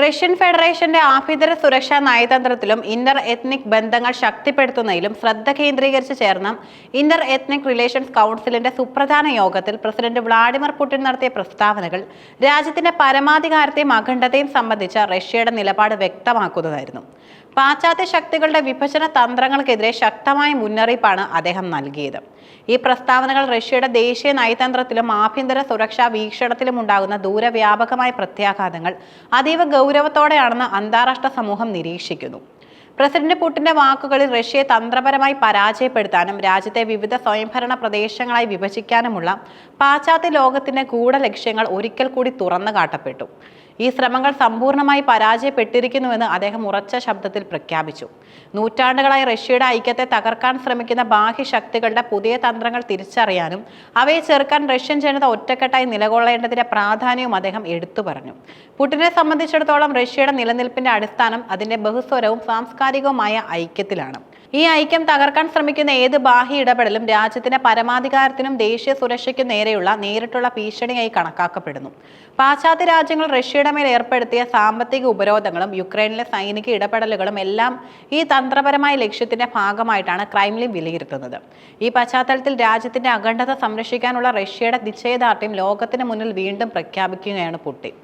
Russian ഫെഡറേഷന്റെ ആഭ്യന്തര സുരക്ഷാ നയതന്ത്രത്തിലും ഇന്റർ എത്നിക് ബന്ധങ്ങൾ ശക്തിപ്പെടുത്തുന്നതിലും ശ്രദ്ധ കേന്ദ്രീകരിച്ച് ചേർന്ന ഇന്റർ എത്നിക് റിലേഷൻസ് കൗൺസിലിന്റെ സുപ്രധാന യോഗത്തിൽ പ്രസിഡന്റ് വ്ളാഡിമിർ പുടിൻ നടത്തിയ പ്രസ്താവനകൾ രാജ്യത്തിന്റെ പരമാധികാരത്തെയും അഖണ്ഡതയും സംബന്ധിച്ച റഷ്യയുടെ നിലപാട് വ്യക്തമാക്കുന്നതായിരുന്നു. പാശ്ചാത്യ ശക്തികളുടെ വിഭജന തന്ത്രങ്ങൾക്കെതിരെ ശക്തമായ മുന്നറിയിപ്പാണ് അദ്ദേഹം നൽകിയത്. ഈ പ്രസ്താവനകൾ റഷ്യയുടെ ദേശീയ നയതന്ത്രത്തിലും ആഭ്യന്തര സുരക്ഷാ വീക്ഷണത്തിലും ഉണ്ടാകുന്ന ദൂരവ്യാപകമായ പ്രത്യാഘാതങ്ങൾ അതീവ ഗൗരവത്തോടെയാണെന്ന് അന്താരാഷ്ട്ര സമൂഹം നിരീക്ഷിക്കുന്നു. പ്രസിഡന്റ് പുടിന്റെ വാക്കുകളിൽ റഷ്യയെ തന്ത്രപരമായി പരാജയപ്പെടുത്താനും രാജ്യത്തെ വിവിധ സ്വയംഭരണ പ്രദേശങ്ങളായി വിഭജിക്കാനുമുള്ള പാശ്ചാത്യ ലോകത്തിന്റെ ഗൂഢലക്ഷ്യങ്ങൾ ഒരിക്കൽ കൂടി തുറന്നു കാട്ടപ്പെട്ടു. ഈ ശ്രമങ്ങൾ സമ്പൂർണമായി പരാജയപ്പെട്ടിരിക്കുന്നുവെന്ന് അദ്ദേഹം ഉറച്ച ശബ്ദത്തിൽ പ്രഖ്യാപിച്ചു. നൂറ്റാണ്ടുകളായി റഷ്യയുടെ ഐക്യത്തെ തകർക്കാൻ ശ്രമിക്കുന്ന ബാഹ്യ ശക്തികളുടെ പുതിയ തന്ത്രങ്ങൾ തിരിച്ചറിയാനും അവയെ ചെറുക്കാൻ റഷ്യൻ ജനത ഒറ്റക്കെട്ടായി നിലകൊള്ളേണ്ടതിന്റെ പ്രാധാന്യവും അദ്ദേഹം എടുത്തു പറഞ്ഞു. പുടിനെ സംബന്ധിച്ചിടത്തോളം റഷ്യയുടെ നിലനിൽപ്പിന്റെ അടിസ്ഥാനം അതിന്റെ ബഹുസ്വരവും സാംസ്കാരികവുമായ ഐക്യത്തിലാണ്. ഈ ഐക്യം തകർക്കാൻ ശ്രമിക്കുന്ന ഏത് ബാഹ്യ ഇടപെടലും രാജ്യത്തിന്റെ പരമാധികാരത്തിനും ദേശീയ സുരക്ഷയ്ക്കും നേരെയുള്ള നേരിട്ടുള്ള ഭീഷണിയായി കണക്കാക്കപ്പെടുന്നു. പാശ്ചാത്യ രാജ്യങ്ങൾ റഷ്യയുടെ മേൽ ഏർപ്പെടുത്തിയ സാമ്പത്തിക ഉപരോധങ്ങളും യുക്രൈനിലെ സൈനിക ഇടപെടലുകളും എല്ലാം ഈ തന്ത്രപരമായ ലക്ഷ്യത്തിന്റെ ഭാഗമായിട്ടാണ് ക്രൈംലിൻ വിലയിരുത്തുന്നത്. ഈ പശ്ചാത്തലത്തിൽ രാജ്യത്തിന്റെ അഖണ്ഡത സംരക്ഷിക്കാനുള്ള റഷ്യയുടെ നിശ്ചയദാർഢ്യം ലോകത്തിന് മുന്നിൽ വീണ്ടും പ്രഖ്യാപിക്കുകയാണ് പുടിൻ.